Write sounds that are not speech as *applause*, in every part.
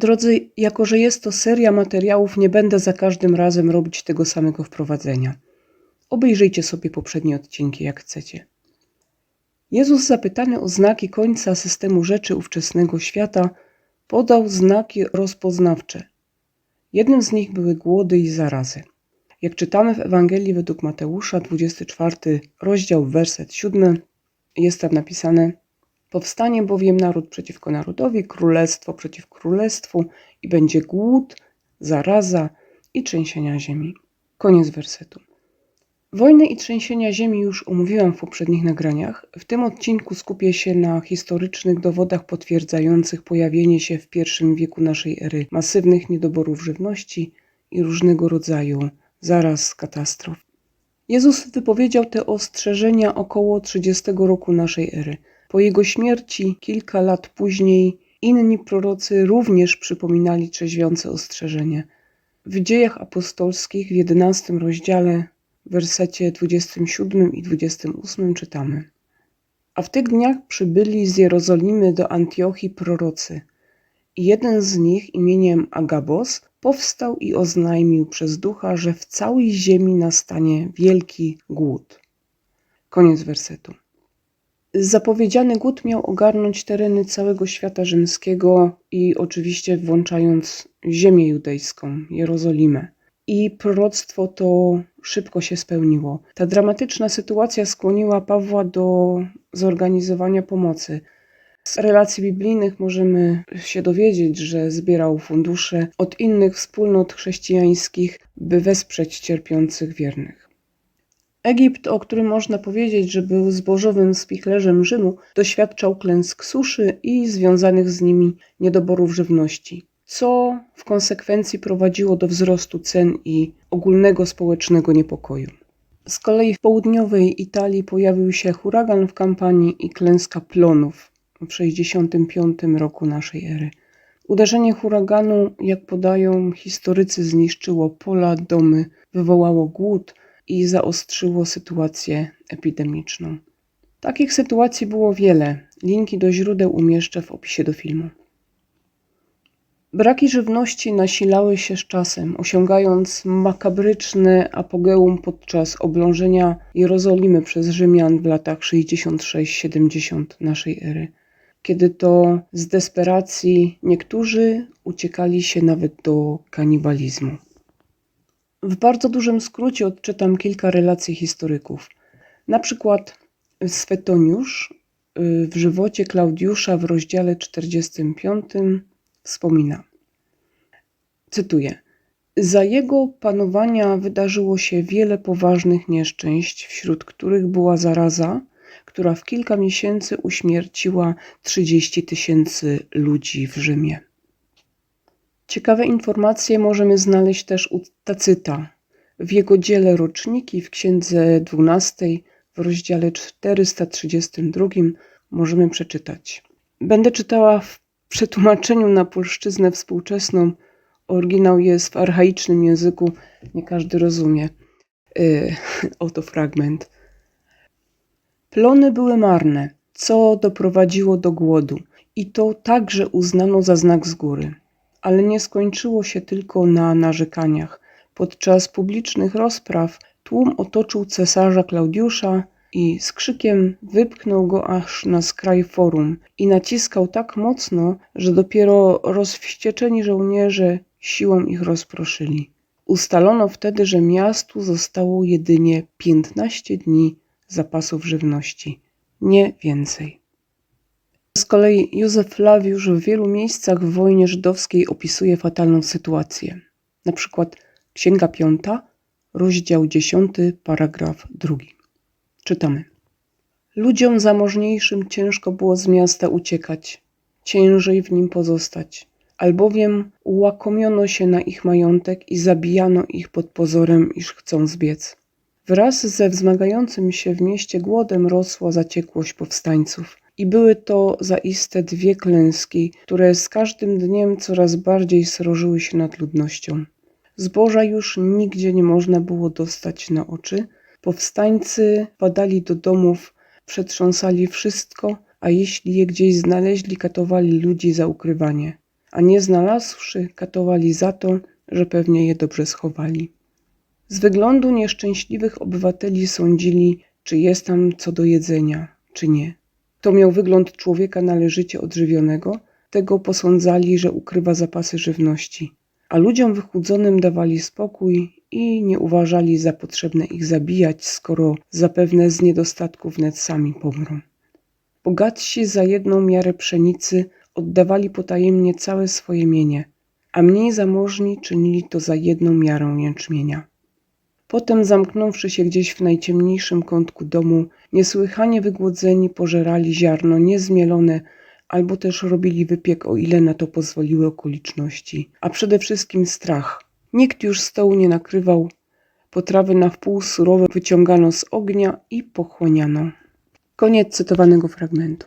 Drodzy, jako że jest to seria materiałów, nie będę za każdym razem robić tego samego wprowadzenia. Obejrzyjcie sobie poprzednie odcinki, jak chcecie. Jezus, zapytany o znaki końca systemu rzeczy ówczesnego świata, podał znaki rozpoznawcze. Jednym z nich były głody i zarazy. Jak czytamy w Ewangelii według Mateusza, 24 rozdział, werset 7, jest tam napisane: Powstanie bowiem naród przeciwko narodowi, królestwo przeciw królestwu, i będzie głód, zaraza i trzęsienia ziemi. Koniec wersetu. Wojny i trzęsienia ziemi już omówiłam w poprzednich nagraniach. W tym odcinku skupię się na historycznych dowodach potwierdzających pojawienie się w pierwszym wieku naszej ery masywnych niedoborów żywności i różnego rodzaju zaraz katastrof. Jezus wypowiedział te ostrzeżenia około 30 roku naszej ery. Po jego śmierci, kilka lat później, inni prorocy również przypominali trzeźwiące ostrzeżenie. W dziejach apostolskich w 11 rozdziale, w wersecie 27 i 28 czytamy: A w tych dniach przybyli z Jerozolimy do Antiochii prorocy. I jeden z nich imieniem Agabos powstał i oznajmił przez ducha, że w całej ziemi nastanie wielki głód. Koniec wersetu. Zapowiedziany głód miał ogarnąć tereny całego świata rzymskiego i oczywiście włączając ziemię judejską, Jerozolimę. I proroctwo to szybko się spełniło. Ta dramatyczna sytuacja skłoniła Pawła do zorganizowania pomocy. Z relacji biblijnych możemy się dowiedzieć, że zbierał fundusze od innych wspólnot chrześcijańskich, by wesprzeć cierpiących wiernych. Egipt, o którym można powiedzieć, że był zbożowym spichlerzem Rzymu, doświadczał klęsk suszy i związanych z nimi niedoborów żywności, co w konsekwencji prowadziło do wzrostu cen i ogólnego społecznego niepokoju. Z kolei w południowej Italii pojawił się huragan w kampanii i klęska plonów w 65 roku naszej ery. Uderzenie huraganu, jak podają historycy, zniszczyło pola, domy, wywołało głód i zaostrzyło sytuację epidemiczną. Takich sytuacji było wiele. Linki do źródeł umieszczę w opisie do filmu. Braki żywności nasilały się z czasem, osiągając makabryczne apogeum podczas oblążenia Jerozolimy przez Rzymian w latach 66-70 naszej ery, kiedy to z desperacji niektórzy uciekali się nawet do kanibalizmu. W bardzo dużym skrócie odczytam kilka relacji historyków. Na przykład Swetoniusz y, w żywocie Klaudiusza w rozdziale 45 wspomina. Cytuję. Za jego panowania wydarzyło się wiele poważnych nieszczęść, wśród których była zaraza, która w kilka miesięcy uśmierciła 30 tysięcy ludzi w Rzymie. Ciekawe informacje możemy znaleźć też u Tacyta. W jego dziele Roczniki w księdze 12 w rozdziale 432 możemy przeczytać. Będę czytała w przetłumaczeniu na polszczyznę współczesną. Oryginał jest w archaicznym języku, nie każdy rozumie. Yy, *laughs* oto fragment. Plony były marne, co doprowadziło do głodu, i to także uznano za znak z góry. Ale nie skończyło się tylko na narzekaniach. Podczas publicznych rozpraw tłum otoczył cesarza Klaudiusza i z krzykiem wypchnął go aż na skraj forum i naciskał tak mocno, że dopiero rozwścieczeni żołnierze siłą ich rozproszyli. Ustalono wtedy, że miastu zostało jedynie 15 dni zapasów żywności, nie więcej. Z kolei Józef Flawiusz w wielu miejscach w wojnie żydowskiej opisuje fatalną sytuację. Na przykład Księga Piąta, rozdział 10, paragraf 2. Czytamy. Ludziom zamożniejszym ciężko było z miasta uciekać, ciężej w nim pozostać, albowiem ułakomiono się na ich majątek i zabijano ich pod pozorem, iż chcą zbiec. Wraz ze wzmagającym się w mieście głodem rosła zaciekłość powstańców. I były to zaiste dwie klęski, które z każdym dniem coraz bardziej srożyły się nad ludnością. Zboża już nigdzie nie można było dostać na oczy. Powstańcy padali do domów, przetrząsali wszystko, a jeśli je gdzieś znaleźli, katowali ludzi za ukrywanie. a nie znalazłszy, katowali za to, że pewnie je dobrze schowali. Z wyglądu nieszczęśliwych obywateli sądzili, czy jest tam co do jedzenia, czy nie. To miał wygląd człowieka należycie odżywionego, tego posądzali, że ukrywa zapasy żywności, a ludziom wychudzonym dawali spokój i nie uważali za potrzebne ich zabijać, skoro zapewne z niedostatku wnet sami pomrą. Bogatsi za jedną miarę pszenicy oddawali potajemnie całe swoje mienie, a mniej zamożni czynili to za jedną miarę jęczmienia. Potem, zamknąwszy się gdzieś w najciemniejszym kątku domu, niesłychanie wygłodzeni pożerali ziarno niezmielone, albo też robili wypiek, o ile na to pozwoliły okoliczności, a przede wszystkim strach. Nikt już stołu nie nakrywał, potrawy na wpół surowe wyciągano z ognia i pochłaniano. Koniec cytowanego fragmentu.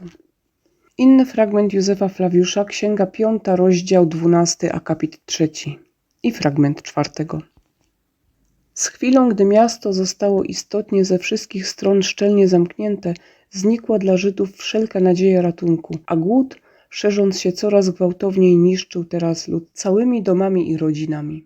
Inny fragment Józefa Flawiusza, księga piąta, rozdział dwunasty, akapit trzeci i fragment czwartego. Z chwilą, gdy miasto zostało istotnie ze wszystkich stron szczelnie zamknięte, znikła dla Żydów wszelka nadzieja ratunku, a głód, szerząc się coraz gwałtowniej, niszczył teraz lud całymi domami i rodzinami.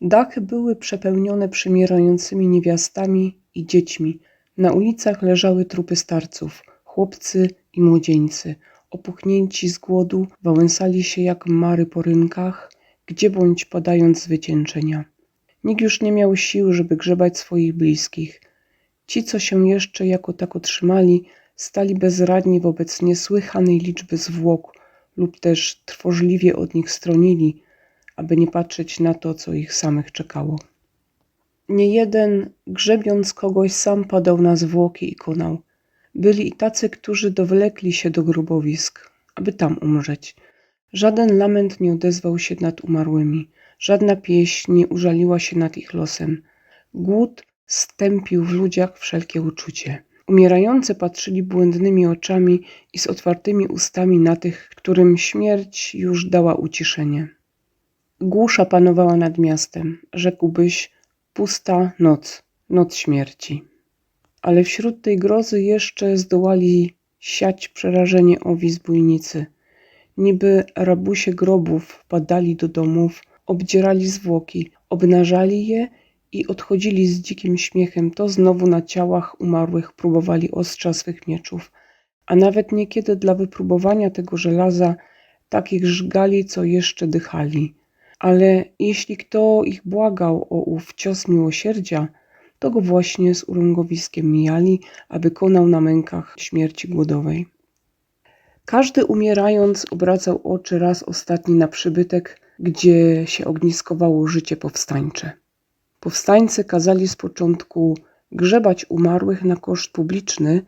Dachy były przepełnione przymierającymi niewiastami i dziećmi. Na ulicach leżały trupy starców, chłopcy i młodzieńcy. Opuchnięci z głodu, wałęsali się jak mary po rynkach, gdzie bądź padając z wycieńczenia. Nikt już nie miał sił, żeby grzebać swoich bliskich. Ci, co się jeszcze jako tako trzymali, stali bezradni wobec niesłychanej liczby zwłok lub też trwożliwie od nich stronili, aby nie patrzeć na to, co ich samych czekało. Nie jeden, grzebiąc kogoś, sam padał na zwłoki i konał. Byli i tacy, którzy dowlekli się do grubowisk, aby tam umrzeć. Żaden lament nie odezwał się nad umarłymi, żadna pieśń nie użaliła się nad ich losem. Głód stępił w ludziach wszelkie uczucie. Umierający patrzyli błędnymi oczami i z otwartymi ustami na tych, którym śmierć już dała uciszenie. Głusza panowała nad miastem, rzekłbyś, pusta noc, noc śmierci. Ale wśród tej grozy jeszcze zdołali siać przerażenie owi zbójnicy. Niby rabusie grobów wpadali do domów, obdzierali zwłoki, obnażali je i odchodzili z dzikim śmiechem, to znowu na ciałach umarłych próbowali ostrza swych mieczów, a nawet niekiedy dla wypróbowania tego żelaza takich żgali, co jeszcze dychali. Ale jeśli kto ich błagał o ów cios miłosierdzia, to go właśnie z urągowiskiem mijali, aby konał na mękach śmierci głodowej. Każdy umierając obracał oczy raz ostatni na przybytek, gdzie się ogniskowało życie powstańcze. Powstańcy kazali z początku grzebać umarłych na koszt publiczny,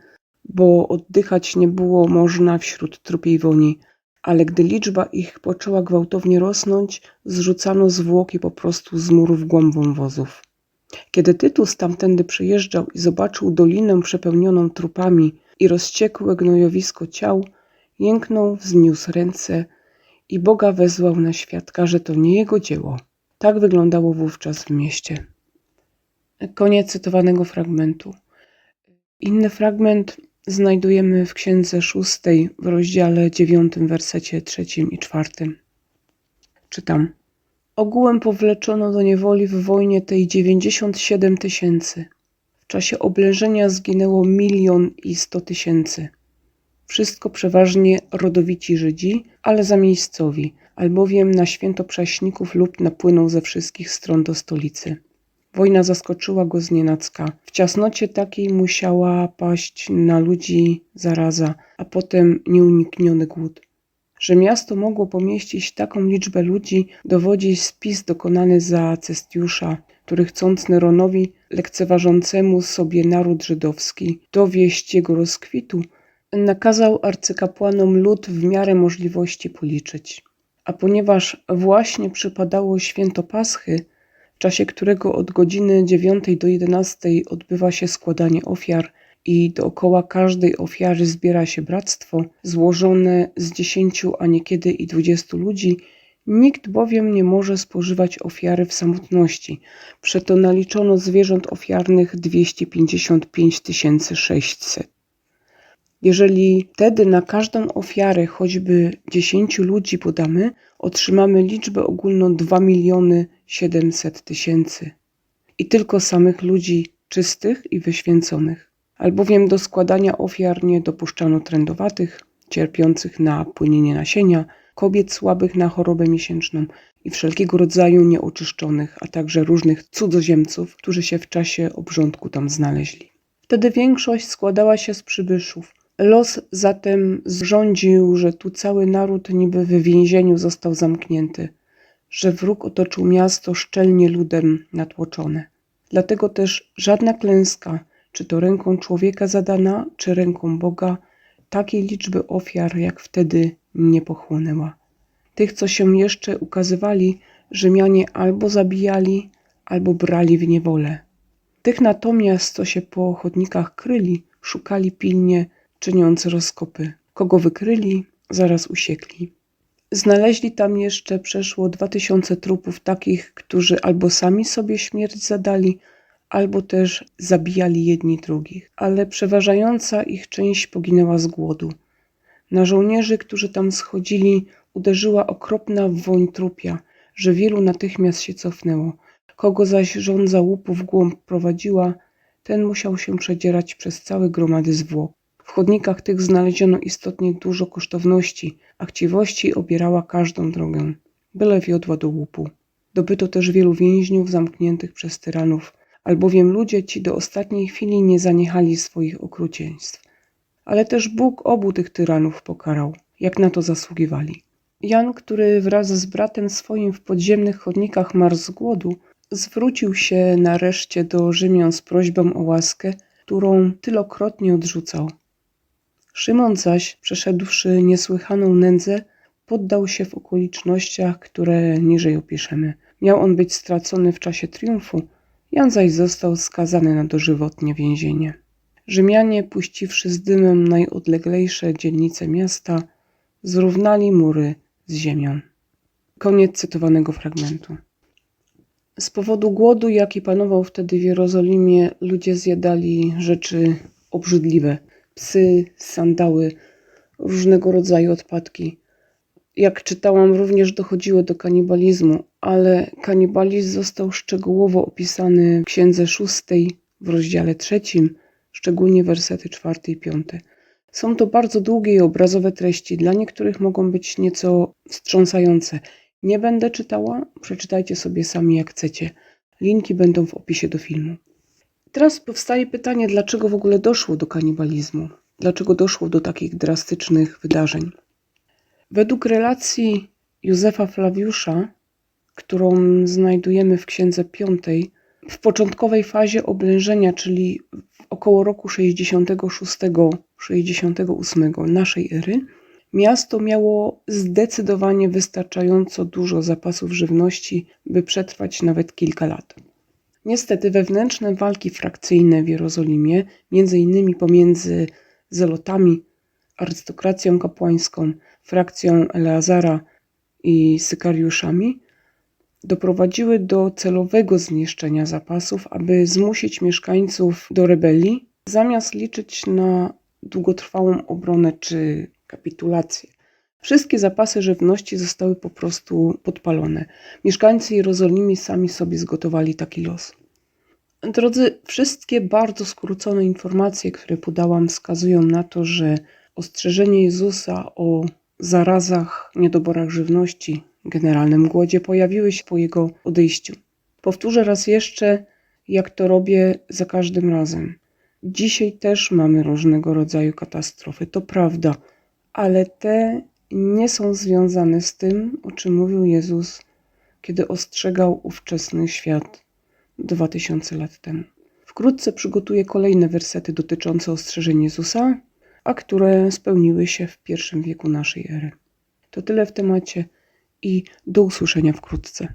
bo oddychać nie było można wśród trupiej woni, ale gdy liczba ich poczęła gwałtownie rosnąć, zrzucano zwłoki po prostu z murów głąbą wozów. Kiedy Tytus tamtędy przejeżdżał i zobaczył dolinę przepełnioną trupami i rozciekłe gnojowisko ciał, jęknął, wzniósł ręce i Boga wezwał na świadka, że to nie jego dzieło. Tak wyglądało wówczas w mieście. Koniec cytowanego fragmentu. Inny fragment znajdujemy w księdze szóstej w rozdziale dziewiątym, wersecie trzecim i czwartym. Czytam. Ogółem powleczono do niewoli w wojnie tej 97 tysięcy. W czasie oblężenia zginęło milion i sto tysięcy. Wszystko przeważnie rodowici Żydzi, ale zamiejscowi, albowiem na święto prześników lub napłynął ze wszystkich stron do stolicy. Wojna zaskoczyła go znienacka. W ciasnocie takiej musiała paść na ludzi zaraza, a potem nieunikniony głód. Że miasto mogło pomieścić taką liczbę ludzi, dowodzi spis dokonany za Cestiusza, który chcąc Neronowi, lekceważącemu sobie naród żydowski, dowieść jego rozkwitu, nakazał arcykapłanom lud w miarę możliwości policzyć. A ponieważ właśnie przypadało święto Paschy, w czasie którego od godziny 9 do 11 odbywa się składanie ofiar i dookoła każdej ofiary zbiera się bractwo, złożone z dziesięciu, a niekiedy i dwudziestu ludzi, nikt bowiem nie może spożywać ofiary w samotności. Przeto naliczono zwierząt ofiarnych 255 600. Jeżeli wtedy na każdą ofiarę choćby dziesięciu ludzi podamy, otrzymamy liczbę ogólną 2 miliony 700 tysięcy. I tylko samych ludzi czystych i wyświęconych. Albowiem do składania ofiar nie dopuszczano trędowatych, cierpiących na płynienie nasienia, kobiet słabych na chorobę miesięczną i wszelkiego rodzaju nieoczyszczonych, a także różnych cudzoziemców, którzy się w czasie obrządku tam znaleźli. Wtedy większość składała się z przybyszów. Los zatem zrządził, że tu cały naród niby w więzieniu został zamknięty, że wróg otoczył miasto szczelnie ludem natłoczone. Dlatego też żadna klęska, czy to ręką człowieka zadana, czy ręką Boga, takiej liczby ofiar jak wtedy nie pochłonęła. Tych, co się jeszcze ukazywali, Rzymianie albo zabijali, albo brali w niewolę. Tych natomiast, co się po chodnikach kryli, szukali pilnie, czyniąc rozkopy. Kogo wykryli, zaraz usiekli. Znaleźli tam jeszcze przeszło dwa tysiące trupów takich, którzy albo sami sobie śmierć zadali, albo też zabijali jedni drugich, ale przeważająca ich część poginęła z głodu. Na żołnierzy, którzy tam schodzili, uderzyła okropna woń trupia, że wielu natychmiast się cofnęło. Kogo zaś żądza łupu w głąb prowadziła, ten musiał się przedzierać przez całe gromady zwłok. W chodnikach tych znaleziono istotnie dużo kosztowności, a chciwości obierała każdą drogę, byle wiodła do łupu. Dobyto też wielu więźniów zamkniętych przez tyranów, albowiem ludzie ci do ostatniej chwili nie zaniechali swoich okrucieństw. Ale też Bóg obu tych tyranów pokarał, jak na to zasługiwali. Jan, który wraz z bratem swoim w podziemnych chodnikach marł z głodu, zwrócił się nareszcie do Rzymian z prośbą o łaskę, którą tylokrotnie odrzucał. Szymon zaś, przeszedłszy niesłychaną nędzę, poddał się w okolicznościach, które niżej opiszemy. Miał on być stracony w czasie triumfu, Jan zaś został skazany na dożywotnie więzienie. Rzymianie, puściwszy z dymem najodleglejsze dzielnice miasta, zrównali mury z ziemią. Koniec cytowanego fragmentu. Z powodu głodu, jaki panował wtedy w Jerozolimie, ludzie zjadali rzeczy obrzydliwe: psy, sandały, różnego rodzaju odpadki. Jak czytałam, również dochodziło do kanibalizmu, ale kanibalizm został szczegółowo opisany w księdze szóstej w rozdziale trzecim, szczególnie wersety czwarte i piąte. Są to bardzo długie i obrazowe treści, dla niektórych mogą być nieco wstrząsające. Nie będę czytała, przeczytajcie sobie sami jak chcecie. Linki będą w opisie do filmu. Teraz powstaje pytanie, dlaczego w ogóle doszło do kanibalizmu? Dlaczego doszło do takich drastycznych wydarzeń? Według relacji Józefa Flawiusza, którą znajdujemy w Księdze Piątej, w początkowej fazie oblężenia, czyli około roku 66-68 naszej ery, miasto miało zdecydowanie wystarczająco dużo zapasów żywności, by przetrwać nawet kilka lat. Niestety wewnętrzne walki frakcyjne w Jerozolimie, między innymi pomiędzy zelotami, arystokracją kapłańską, frakcją Eleazara i sykariuszami, doprowadziły do celowego zniszczenia zapasów, aby zmusić mieszkańców do rebelii, zamiast liczyć na długotrwałą obronę czy kapitulację. Wszystkie zapasy żywności zostały po prostu podpalone. Mieszkańcy Jerozolimy sami sobie zgotowali taki los. Drodzy, wszystkie bardzo skrócone informacje, które podałam, wskazują na to, że ostrzeżenie Jezusa o zarazach, niedoborach żywności, generalnym głodzie pojawiły się po jego odejściu. Powtórzę raz jeszcze, jak to robię za każdym razem. Dzisiaj też mamy różnego rodzaju katastrofy, to prawda, ale te nie są związane z tym, o czym mówił Jezus, kiedy ostrzegał ówczesny świat 2000 lat temu. Wkrótce przygotuję kolejne wersety dotyczące ostrzeżeń Jezusa, a które spełniły się w pierwszym wieku naszej ery. To tyle w temacie i do usłyszenia wkrótce.